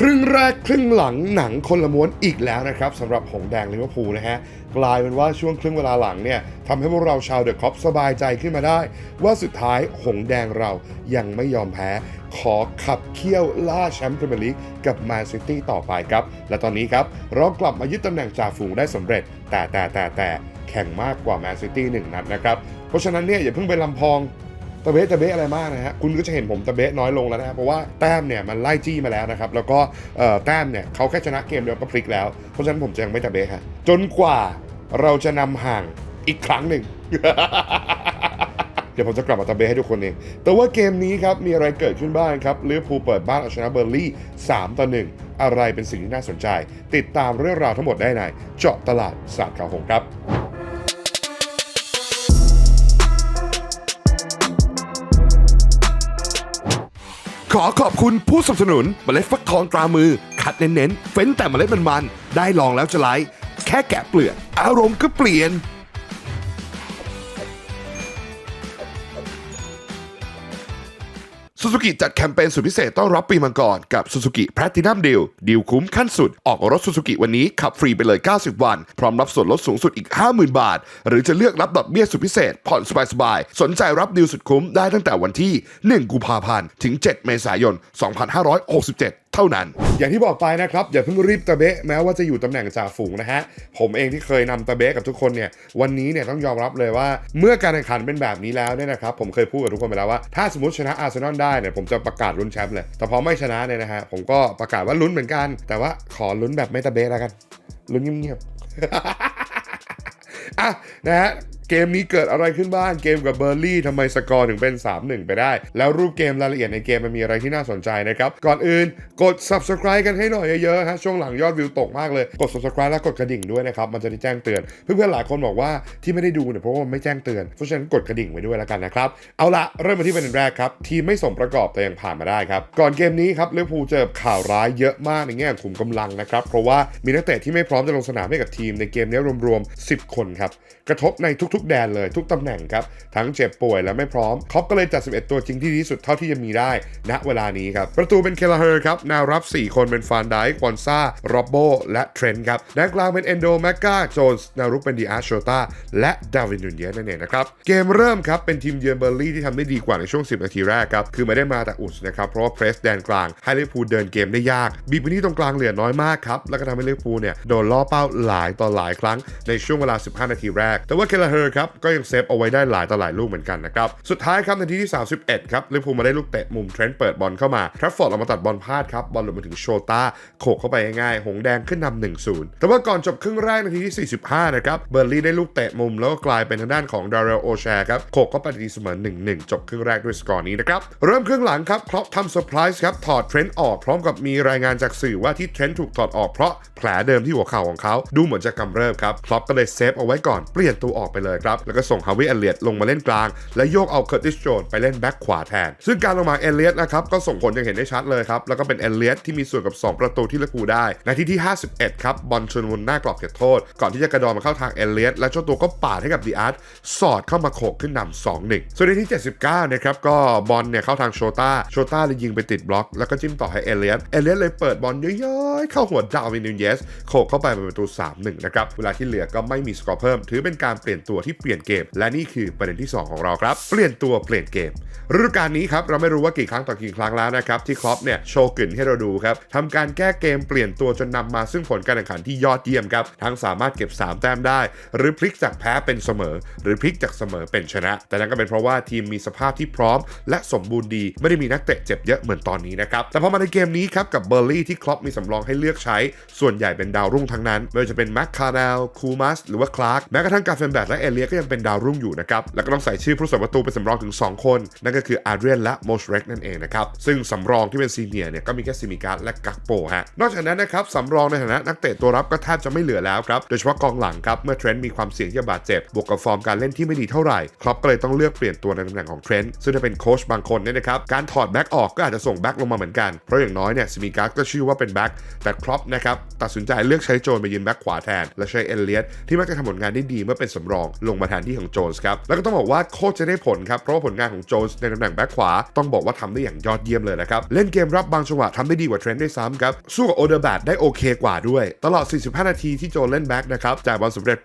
ครึ่งแรกครึ่งหลังหนังคนละม้วนอีกแล้วนะครับสำหรับหงแดงลิเวอร์พูลนะฮะกลายเป็นว่าช่วงครึ่งเวลาหลังเนี่ยทำให้พวกเราชาวเดอะคอปสบายใจขึ้นมาได้ ว่าสุดท้ายหงแดงเรายังไม่ยอมแพ้ ขอขับเคี่ยวล่าแชมป์พรีเมียร์ลีกกับแมนซิตี้ต่อไปครับ และตอนนี้ครับเรากลับมายึดตำแหน่งจ่าฝูงได้สำเร็จ แต่แต่แต่แต่แข่งมากกว่าแมนซิตี้หนึ่งนัดนะครับเพราะฉะนั้นเนี่ยอย่าเพิ่งไปลำพอง ตะเบะตะเบะอะไรมากนะฮะคุณก็จะเห็นผมตะเบะน้อยลงแล้วนะเพราะว่าแต้มเนี่ยมันไล่จี้มาแล้วนะครับแล้วก็แต้มเนี่ยเขาแค่ชนะเกมเดียวก็พลิกแล้วเพราะฉะนั้นผมจะยังไม่ตะเบะฮะจนกว่าเราจะนำห่างอีกครั้งหนึ่งเดี๋ยวผมจะกลับมาตะเบะให้ทุกคนเอง แต่ว่าเกมนี้ครับ มีอะไรเกิดขึ้นบ้างครับลิเวอร์พูลเปิดบ้านเอาชนะเบอร์ลี่3ต่อ1อะไรเป็นสิ่งที่น่าสนใจ ติดตามเรื่องราวทั้งหมดได้ในเจาะตลาดศาสตร์ข่าวหงครับ ขอขอบคุณผู้สนับสนุนเมล็ดฟักทองตรามือ คัดเน้นๆ เฟ้นแต่เมล็ดมันๆ ได้ลองแล้วจะไลค์แค่แกะเปลือกอารมณ์ก็เปลี่ยน ซูซูกิจัดแคมเปญสุดพิเศษต้อนรับปีมังกรกับ Suzuki Platinum Deal ดีลคุ้มขั้นสุด ออกรถ Suzuki วันนี้ขับฟรีไปเลย 90 วัน พร้อมรับส่วนลดสูงสุดอีก 50,000 บาท หรือจะเลือกรับดอกเบี้ยสุดพิเศษ ผ่อนสบายๆ สนใจรับดีลสุดคุ้มได้ตั้งแต่วันที่ 1 กุมภาพันธ์ ถึง 7 เมษายน 2567 เท่านั้น อย่างที่บอกไปนะครับ อย่าเพิ่งรีบตะเบะแม้ว่าจะอยู่ตำแหน่งจ่าฝูงนะฮะ ผมเองที่เคยนำตะเบะกับทุกคนเนี่ย วันนี้เนี่ยต้องยอมรับเลยว่า เมื่อการแข่งขันเป็นแบบนี้แล้วเนี่ยนะครับ ผมเคยพูดกับทุกคนไปแล้วว่า ถ้าสมมติชนะอาร์เซนอลได้เนี่ยผมจะประกาศลุ้นแชมป์เลย แต่พอไม่ชนะเนี่ยนะฮะผมก็ประกาศว่าลุ้นเหมือนกัน แต่ว่าขอลุ้นแบบไม่ตะเบะแล้วกันลุ้นเงียบๆอะนะฮะ เกมนี้เกิดอะไรขึ้นบ้างเกมกับเบอร์ลี่ทำไมสกอร์ถึงเป็น 3-1 ไปได้ แล้วรูปเกมรายละเอียดในเกมมันมีอะไรที่น่าสนใจนะครับ ก่อนอื่นกด subscribe กันให้หน่อยเยอะๆฮะช่วงหลังยอดวิวตกมากเลย กด subscribe แล้วกดกระดิ่งด้วยนะครับ มันจะได้แจ้งเตือน เพื่อนๆหลายคนบอกว่าที่ไม่ได้ดูเนี่ยเพราะว่ามันไม่แจ้งเตือนเพราะฉะนั้นกดกระดิ่งไว้ด้วยแล้วกันนะครับเอาละเริ่มมาที่ประเด็นแรกครับทีมไม่สมประกอบแต่ยังผ่านมาได้ครับก่อนเกมนี้ครับลิเวอร์พูลเจอข่าวร้ายเยอะมากในแง่ขุมกำลังนะครับเพราะว่ามีนักเตะที่ไม่พร้อมจะลงสนามให้กับทีมในเกมนี้รวมๆ 10 คนครับกระทบในทุกๆแดนเลยทุกตำแหน่งครับ ทั้งเจ็บป่วยและไม่พร้อมเขาก็เลยจัด 11 ตัวจริงที่ดีที่สุดเท่าที่จะมีได้ ณเวลานี้ครับ ประตูเป็นเคลาเฮอร์ครับแนวรับ 4 คนเป็นฟานไดควอนซ่าโรบโบและเทรนต์ครับแนวกลางเป็นเอนโดแมกกาโจนส์แนวรุกเป็นดีอาร์โชตาและดาวินนูนเยสนั่นเองนะครับเกมเริ่มครับเป็นทีมเยือนเบอร์ลี่ที่ทำได้ดีกว่าในช่วง 10 นาทีแรกครับคือไม่ได้มาแต่อุดนะครับเพราะว่าเพรสแดนกลางให้ลิเวอร์พูลเดินเกมได้ยาก บีบพื้นที่ตรงกลางเหลือน้อยมากครับแล้วก็ทำให้ลิเวอร์พูลเนี่ยโดนล่อเป้าหลายต่อหลายครั้งในช่วงเวลา 15 นาทีแรก แต่ว่าเคลาเฮอร์ครับก็ยังเซฟเอาไว้ได้หลายต่อหลายลูกเหมือนกันนะครับ สุดท้ายครับนาทีที่ 31 ครับลิเวอร์พูลมาได้ลูกเตะมุมเทรนต์เปิดบอลเข้ามาทรัฟฟอร์ดเอามาตัดบอลพลาดครับบอลหลุดมาถึงโชต้าโขกเข้าไปง่ายๆหงแดงขึ้นนำ1-0 แต่ว่าก่อนจบครึ่งแรกนาทีที่ 45 นะครับเบอร์ลี่ได้ลูกเตะมุมแล้วก็กลายเป็นทางด้านของดาร์เรลโอแชร์ครับโขกเข้าไปตีเสมอ 1-1 จบครึ่งแรกด้วยสกอร์นี้นะครับเริ่มครึ่งหลังครับครอปทำเซอร์ไพรส์ครับถอดเทรนต์ออกพร้อมกับมีรายงานจากสื่อว่าที่เทรนต์ถูกถอดออกเพราะแผลเดิมที่หัวเข่าของเขาดูเหมือนจะกำเริบครับครอปก็เลยเซฟเอาไว้ก่อนเปลี่ยนตัวออกไปเลยครับ แล้วก็ส่งฮาวิเอเลียตลงมาเล่นกลาง และโยกเอาเคอร์ติสโจนไปเล่นแบ็คขวาแทน ซึ่งการลงมาเอเลียตนะครับก็ส่งผลอย่างเห็นได้ชัดเลยครับ แล้วก็เป็นเอเลียตที่มีส่วนกับ 2 ประตูที่ลิเวอร์พูลได้ ในที่ที่ 51 ครับบอลชนวนหน้ากรอบเขตโทษ ก่อนที่จะกระดอนมาเข้าทางเอเลียตและเจ้าตัวก็ปาดให้กับดีอาร์ตสอดเข้ามาโขกขึ้นนำ2-1ส่วนในทีที่79 นะครับก็บอลเนี่ยเข้าทางโชต้าโชต้าเลยยิงไปติดบล็อก แล้วก็จิ้มต่อให้เอเลียตเอเลียตเลยเปิดบอลย้อยๆเข้าหัวดาวินนูเยสโขกเข้าไปเป็นประตู 3-1 นะครับเวลาที่เหลือก็ไม่มีสกอร์เพิ่ม ถือเป็นการเปลี่ยนตัวที่เปลี่ยนเกม และนี่คือประเด็นที่สองของเราครับ เปลี่ยนตัวเปลี่ยนเกมฤดูกาลนี้ครับเราไม่รู้ว่ากี่ครั้งต่อกี่ครั้งแล้วนะครับที่ครอปเนี่ยโชว์กลิ่นให้เราดูครับทำการแก้เกมเปลี่ยนตัวจนนำมาซึ่งผลการแข่งขันที่ยอดเยี่ยมครับทั้งสามารถเก็บ 3 แต้มได้ หรือพลิกจากแพ้เป็นเสมอ หรือพลิกจากเสมอเป็นชนะ แต่นั่นก็เป็นเพราะว่าทีมมีสภาพที่พร้อม และสมบูรณ์ดีไม่ได้มีนักเตะเจ็บเยอะเหมือนตอนนี้นะครับแต่พอมาในเกมนี้ครับกับเบอร์ลี่ที่ครอปมีสำรองให้เลือกใช้ ส่วนใหญ่เป็นดาวรุ่งทั้งนั้นไม่ว่าจะเป็นแม็กคาร์เนลคูมัสหรือว่าคลาร์กแม้กระทั่งกาเฟนแบดและเอเลียก็ยังเป็นดาวรุ่งอยู่นะครับ แล้วก็ต้องใส่ชื่อผู้สาประตูเป็นสำรองถึง 2 คน นั่นก็คืออาเดรียนและโมชเร็กนั่นเองนะครับ ซึ่งสำรองที่เป็นซีเนียร์เนี่ยก็มีแค่ซิมิการ์ดและกักโปฮะ นอกจากนั้นนะครับสำรองในฐานะนักเตะตัวรับก็แทบจะไม่เหลือแล้วครับ โดยเฉพาะกองหลังครับ เมื่อเทรนต์มีความเสี่ยงที่จะบาดเจ็บบวกกับฟอร์มการเล่นที่ไม่ดีเท่าไหร่ครอปก็เลยต้องเลือกเปลี่ยนตัวในตำแหน่งของเทรนต์ซึ่งถ้าเป็นโค้ชบางคนเนี่ยนะครับการถอดแบ็กออกก็อาจจะส่งแบ็กลงมาเหมือนกันเพราะอย่างน้อยเนี่ยซิมิการ์ดก็ชื่อว่าเป็นแบ็กแต่ครอปนะครับตัดสินใจเลือกใช้โจนมายืนแบ็คขวาแทนและใช้เอลเลียตที่มักจะทำผลงานได้ดีเมื่อเป็นสำรองลงมาแทนที่ของโจนส์ครับ แล้วก็ต้องบอกว่าโคตรจะได้ผลครับ เพราะว่าผลงานของโจนส์ในตำแหน่งแบ็คขวาต้องบอกว่าทำได้อย่างยอดเยี่ยมเลยนะครับ เล่นเกมรับบางจังหวะทำได้ดีกว่าเทรนด์ด้วยซ้ำครับ สู้กับโอเดอร์แบดได้โอเคกว่าด้วย ตลอด 45 นาทีที่โจนเล่นแบ็คนะครับจ่ายบอลสำเร็จ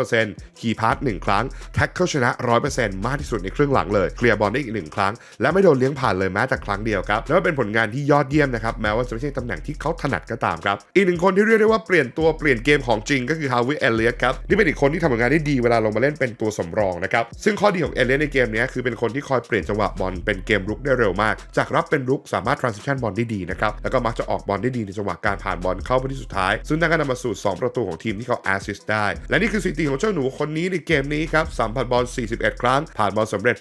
85%คีย์พาส1ครั้งแท็กเกิลชนะ 100%มากที่สุดในครึ่งหลังเลยเคลียร์บอลได้อีกหนึ่งครั้ง และไม่โดนเลี้ยงผ่านเลยแม้แต่ครั้งเดียวครับแล้วเป็นผลงานที่ยอดเยี่ยมนะครับแม้ว่าจะไม่ใช่ตำแหน่งที่เขาถนัดก็ตามครับอีกหนึ่งคนที่เรียกได้ว่าเปลี่ยนตัวเปลี่ยนเกมของจริงก็คือฮาวิเอเลียครับนี่เป็นอีกคนที่ทำผลงานได้ดีเวลาลงมาเล่นเป็นตัวสำรองนะครับ ซึ่งข้อดีของเอเลียตในเกมนี้คือเป็นคนที่คอยเปลี่ยนจังหวะบอลเป็นเกมรุกได้เร็วมาก จากรับเป็นรุกสามารถ transition บอลได้ดีนะครับ แล้วก็มักจะออกบอลได้ดีในจังหวะการผ่านบอลเข้าไปที่สุดท้าย ซึ่งนั่นก็นำมาสู่ 2 ประตูของทีมที่เขา assist ได้ และนี่คือสถิติของเจ้าหนูคนนี้ในเกมนี้ครับสัมผัสบอล 41 ครั้ง ผ่านบอลสำเร็จ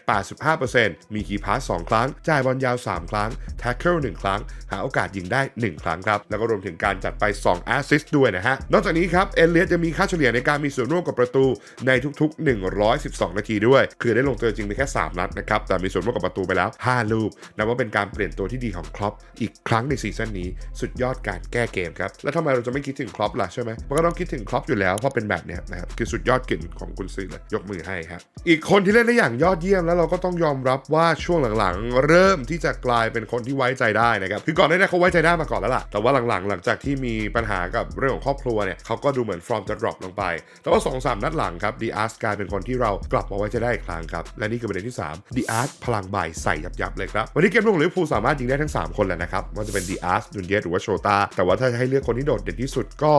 85%มีคีพาส2ครั้ง จ่ายบอลยาว 3 ครั้ง tackle 1ครั้ง หาโอกาสยิงได้ 1 ครั้งครับ แล้วก็รวมถึงการจัดไป2 assist ด้วยนะฮะ นอกจากนี้ครับ เอเลียสจะมีค่าเฉลี่ยในการมีส่วนร่วมกับประตูในทุกๆ112 นาทีด้วย คือได้ลงตัวจริงไปแค่ 3 นัดนะครับ แต่มีส่วนร่วมกับประตูไปแล้ว 5 ลูก นับว่าเป็นการเปลี่ยนตัวที่ดีของครอปอีกครั้งในซีซั่นนี้ สุดยอดการแก้เกมครับ แล้วทำไมเราจะไม่คิดถึงครอปล่ะใช่ไหมมันก็ต้องคิดถึงครอปอยู่แล้วเพราะเป็นแบบเนี้ยนะครับคือสุดยอดกลิ่นของกุนซือเลยยกมือให้ครับอีกคนที่เล่นได้อย่างยอดเยี่ยมแล้วเราก็ต้องยอมรับว่าช่วงหลังๆ เริ่มที่จะกลายเป็นคนที่ไว้ใจได้นะครับคือก่อนหน้านี้เขาไว้ใจได้มาก่อนแล้วล่ะแต่ว่าหลังๆ หลังจากที่มีปัญหากับเรื่องของครอบครัวเนี่ยเขาก็ดูเหมือนฟอร์มจะดรอปลงไป แต่ว่า2อสนัดหลังครับดีอาสกลายเป็นคนที่เรากลับมาไว้จะได้อีกครั้งครับ และนี่คือประเด็นที่3ดีอาร์สพลังบ่ายใส่ยับๆเลยครับ วันนี้เกมลุกลิเวอร์พูสามารถยิงได้ทั้ง 3 คนแหละนะครับว่าจะเป็นดีอาร์สดุนเยสหรือว่าโชตาแต่ว่าถ้าจะให้เลือกคนที่โดดเด่นที่สุดก็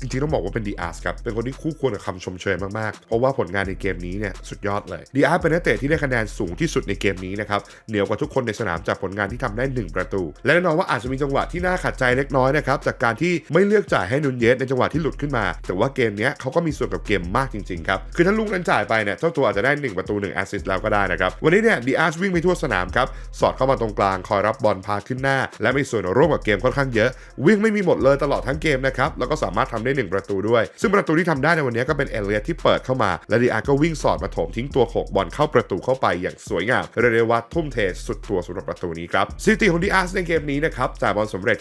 จริงๆต้องบอกว่าเป็นดีอาร์สครับ เป็นคนที่คู่ควรกับคำชมเชยมากๆ เพราะว่าผลงานในเกมนี้เนี่ยสุดยอดเลยดีอาร์เป็นนักเตะที่ได้คะแนนสูงที่สุดในเกมนี้นะครับ เหนือกว่าทุกคนในสนามจากผลงานที่ทำได้ 1 ประตู และแน่นอนว่าอาจจะมีจังหวะที่น่าขัดใจเล็กน้อยนะครับ จากการที่ไม่เลือกจ่ายให้นุนเยสในจังหวะที่หลุดขึ้นมา แต่ว่าเกมนี้เขาก็มีส่วนกับเกมมากจริงๆครับ คือถ้าลูกนั้นจ่ายไปเนี่ยเจ้าตัวอาจจะได้ 1 ประตู1แอสซิสต์แล้วก็ได้นะครับ วันนี้เนี่ยดีอาร์วิ่งไปทั่วสนามครับ สอดเข้ามาตรงกลางคอยรับบอลพาขึ้นหน้า และมีส่วนร่วมกับเกมค่อนข้างเยอะ วิ่งไม่มีหมดเลยตลอดทั้งเกมนะครับ แล้วก็สามารถทำได้หนึ่งประตูด้วย ซึ่งประตูที่ทำได้ในวันนี้ก็เป็นเอเลียที่เปิดเข้ามา และดีอาร์ก็วิ่งสอดมาถมทิ้งตัวโขกบอลเข้าประตูเข้าไปอย่างสวยงามเรียกได้ว่าทุ่มเทสุดตัวสำหรับประตูนี้ครับสถิติของดีอาร์ในเกมนี้นะครับจ่ายบอลสำเร็จ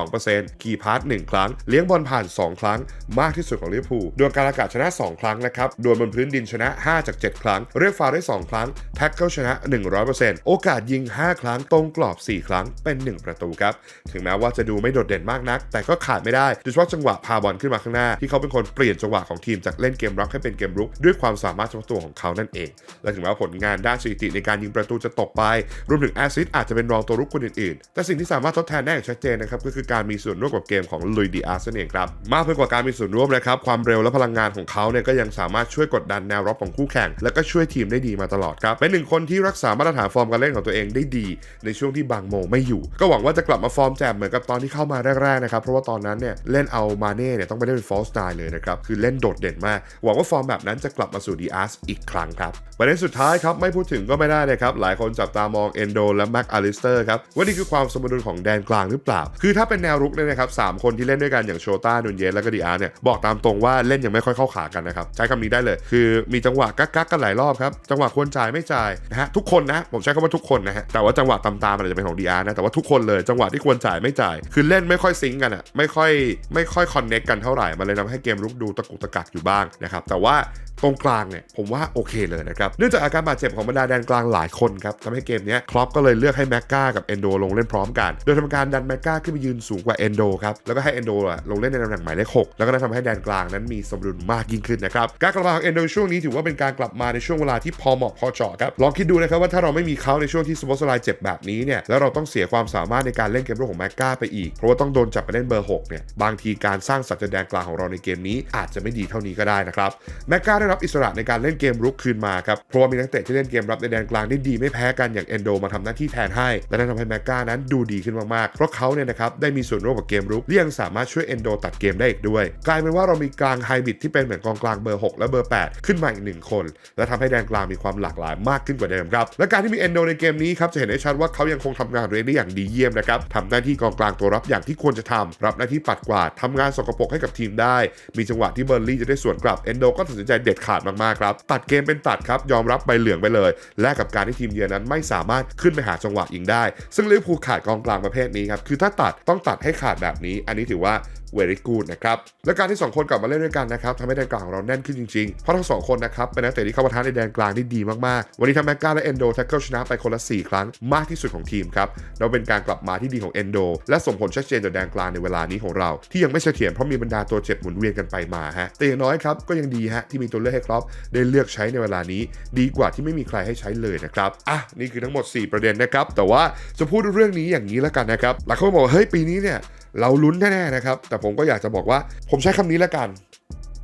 92%คีย์พาส1ครั้ง เลี้ยงบอลผ่าน 2 ครั้ง มากที่สุดของลิเวอร์พูลดวลการอากาศชนะ 2 ครั้งนะครับดวลบนพื้นดินชนะ 5 จาก 7 ครั้ง เรียกฟาวล์ได้ 2 ครั้ง แท็กเกิลชนะ 100%โอกาสยิง 5 ครั้ง ตรงกรอบ 4 ครั้ง เป็น 1 ประตูครับ ถึงแม้ว่าจะดูไม่โดดเด่นมากนัก แต่ก็ขาดไม่ได้ โดยเฉพาะจังหวะพาบอลขึ้นมาข้างหน้า ที่เขาเป็นคนเปลี่ยนจังหวะของทีมจากเล่นเกมรับให้เป็นเกมรุก ด้วยความสามารถเฉพาะตัวของเขานั่นเอง และถึงแม้ว่าผลงานด้านสถิติในการยิงประตูจะตกไป รวมถึงแอสซิสต์อาจจะเป็นรองตัวรุกคนอื่นๆ แต่สิ่งที่สามารถทดแทนได้อย่างชัดเจนนะครับก็คือการมีส่วนร่วมกับเกมของลุยดีอาร์สเนเองครับมากเพิ่กว่าการมีส่วนร่วมนะครับความเร็วและพลังงานของเขาเนี่ยก็ยังสามารถช่วยกดดันแนวรับของคู่แข่ง และก็ช่วยทีมได้ดีมาตลอดครับเป็นหนึ่งคนที่รักษามาตรฐานฟอร์มการเล่นของตัวเองได้ดี ในช่วงที่บางโมไม่อยู่ ก็หวังว่าจะกลับมาฟอร์มแจ่มเหมือนกับตอนที่เข้ามาแรกๆนะครับเพราะว่าตอนนั้นเนี่ยเล่นเอามาเน่เนี่ยต้องไปเล่นเป็นฟอลสไตล์เลยนะครับ คือเล่นโดดเด่นมาก หวังว่าฟอร์มแบบนั้นจะกลับมาสู่ดีอาร์สอีกครั้งครับ ประเด็นสุดท้ายครับ ไม่พูดถึงก็ไม่ได้นะครับ หลายคนจับตามองเอนโดและแม็กอลิสเตอร์ครับ ว่านี่คือความสมดุลของแดนกลางหรือเปล่า คือถ้าเป็นแนวรุกเนี่ยนะครับสามคนที่เล่นด้วยกันอย่างโชต้านุนเยสและก็ดีอาร์เนี่ยบอกตามตรงว่าเล่นยังไม่ค่อยเข้าขากันนะครับใช้คำนี้ได้เลย คือมีจังหวะกักกักกันหลายรอบครับจังหวะควรจ่ายไม่จ่ายนะฮะทุกคนนะผมใช้คำว่าทุกคนนะฮะแต่ว่าจังหวะตามๆมันอาจจะเป็นของดีอาร์นะแต่ว่าทุกคนเลยจังหวะที่ควรจ่ายไม่จ่าย คือเล่นไม่ค่อยซิงกันอะไม่ค่อยไม่ค่อยคอนเน็กกันเท่าไหร่ มันเลยทำให้เกมรุกดูตะกุกตะกักอยู่บ้างนะครับ แต่ว่าตรงกลางเนี่ยผมว่าโอเคเลยนะครับ เนื่องจากอาการบาดเจ็บของบรรดาแดนกลางหลายคนครับทำให้เกมนี้ครอปก็เลยเลือกให้แม็กกากับเอนโดลงเล่นพร้อมกัน โดยทำการดันแม็กกาขึ้นไปยืนสูงกว่าเอนโดครับ แล้วก็ให้เอนโดอะลงเล่นในตำแหน่งหมายเลข6แล้วก็ได้ทำให้แดนกลางนั้นมีสมดุลมากยิ่งขึ้นนะครับ การกลับมาของเอนโดช่วงนี้ถือว่าเป็นการกลับมาในช่วงเวลาที่พอเหมาะพอเจาะครับ ลองคิดดูนะครับว่าถ้าเราไม่มีเขาในช่วงที่สปอตไลเจ็บแบบนี้เนี่ย แล้วเราต้องเสียความสามารถในการเล่นเกมรุกของแม็กกาไปอีก เพราะว่าต้องโดนจับไปเล่นเบอร์6เนี่ย บางทีการสร้างสัจจะแดนกลางของเราในเกมนี้อาจจะไม่ดีเท่านี้ก็ได้นะครับแม็กกาได้รับอิสระในการเล่นเกมรุกคืนมาครับเพราะว่ามีนักเตะที่เล่นเกมรับในแดนกลางได้ดีไม่แพ้กันอย่างเอนโดมาทำหน้าที่แทนให้และนั่นทำให้แม็กกานั้นดูดีขึ้นมากๆเพราะเขาเนี่ยนะครับได้มีส่วนร่วมกับเกมรุกและยังสามารถช่วยเอนโดตัดเกมได้อีกด้วย กลายเป็นว่าเรามีกลางไฮบิดที่เป็นเหมือนกองกลางเบอร์ 6 และเบอร์ 8 ขึ้นมาอีกหนึ่งคน และทำให้แดนกลางมีความหลากหลายมากขึ้นกว่าเดิมครับและการที่มีเอนโดในเกมนี้ครับจะเห็นได้ชัดว่าเขายังคงทำงานตัวเองได้อย่างดีเยี่ยมนะครับทำหน้าที่กองกลางตัวรับอย่างที่ควรจะทำรับหน้าที่ปัดกวาดทำงานสกปรกใให้กับทีมได้ มีจังหวะที่เบอร์ลี่จะได้สวนกลับเอนโดก็ตัดสินใจเด็ดขาดมากๆครับ ตัดเกมเป็นตัดครับ ยอมรับใบเหลืองไปเลย และกับการที่ทีมเยือนนั้นไม่สามารถขึ้นไปหาจังหวะยิงได้ ซึ่งลิเวอร์พูลขาดกองกลางประเภทนี้ครับ คือถ้าตัดต้องตัดให้ขาดแบบนี้ อันนี้ถือว่า very good นะครับ และการที่ 2 คนกลับมาเล่นด้วยกันนะครับทำให้แดนกลางของเราแน่นขึ้นจริงๆ เพราะทั้งสองคนนะครับเป็นนักเตะที่เข้ามาท้าในแดนกลางที่ดีมากๆ วันนี้ทั้งแม็กกาและเอนโดแท็กเกิลชนะไปคนละ 4 ครั้งมากที่สุดของทีมครับเราเป็นการกลับมาที่ดีของเอนโดและส่งผลชัดเจนต่อแดนกลางในเวลานี้ของเรา ที่ยังไม่เสถียรเพราะมีบรรดาตัวเจ็บหมุนเวียนกันไปมาฮะแต่อย่างน้อยครับก็ยังดีฮะที่มีตัวเลือกให้ครอปได้เลือกใช้ในเวลานี้ ดีกว่าที่ไม่มีใครให้ใช้เลยนะครับอะนี่คือทั้งหมด 4 ประเด็นนะครับแต่ว่าจะพูดเรื่องนี้อย่างนี้แล้วกันนะครับหลายคนบอกว่าเฮ้ยปีนี้เนี่ย เราลุ้นแน่ๆนะครับ แต่ผมก็อยากจะบอกว่า ผมใช้คำนี้แล้วกัน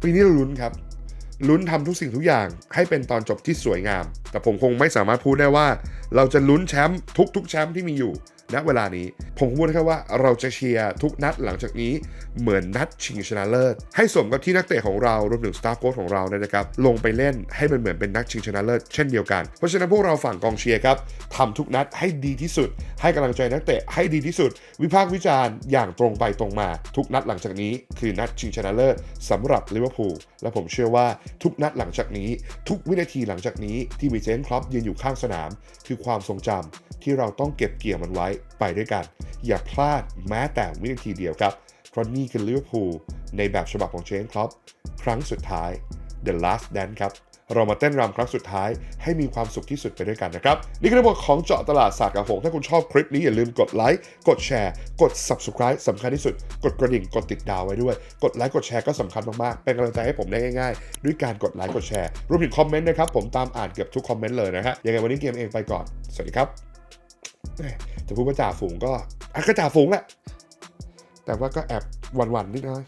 ปีนี้เราลุ้นครับลุ้นทำทุกสิ่งทุกอย่างให้เป็นตอนจบที่สวยงาม แต่ผมคงไม่สามารถพูดได้ว่า เราจะลุ้นแชมป์ทุกๆแชมป์ที่มีอยู่ ณเวลานี้ ผมพูดแค่ว่าเราจะเชียร์ทุกนัดหลังจากนี้เหมือนนัดชิงชนะเลิศ ให้สมกับที่นักเตะของเรารวมถึงสตาฟโค้ชของเราเนี่ยนะครับลงไปเล่นให้มันเหมือนเป็นนัดชิงชนะเลิศเช่นเดียวกัน เพราะฉะนั้นพวกเราฝั่งกองเชียร์ครับทำทุกนัดให้ดีที่สุด ให้กำลังใจนักเตะให้ดีที่สุด วิพากษ์วิจารณ์อย่างตรงไปตรงมา ทุกนัดหลังจากนี้คือนัดชิงชนะเลิศสำหรับลิเวอร์พูลและผมเชื่อว่าทุกนัดหลังจากนี้ ทุกวินาทีหลังจากนี้ที่มีเจนครอปยืนอยู่ข้างสนาม คือความทรงจำ ที่เราต้องเก็บเกี่ยวมันไว้ไปด้วยกัน อย่าพลาดแม้แต่วินาทีเดียวครับ เพราะนี่คือลิเวอร์พูลในแบบฉบับของเจนครอปครั้งสุดท้าย The Last Dance ครับ เรามาเต้นรำครั้งสุดท้ายให้มีความสุขที่สุดไปด้วยกันนะครับ นี่คือทั้งหมดของเจาะตลาดศาสตร์กับผมถ้าคุณชอบคลิปนี้อย่าลืมกดไลค์กดแชร์กด subscribe สำคัญที่สุด กดกระดิ่งกดติดดาวไว้ด้วย กดไลค์กดแชร์ก็สำคัญมากๆ เป็นกำลังใจให้ผมได้ง่ายๆ ด้วยการกดไลค์กดแชร์รวมถึงคอมเมนต์นะครับผมตามอ่านเกือบทุกคอมเมนต์เลยนะฮะยังไงวันนี้เกมเองไปก่อน สวัสดีครับ จะพูดว่าจ่าฝูงก็อะก็จ่าฝูงแหละ แต่ว่าก็แอบหวั่นๆนิดน้อย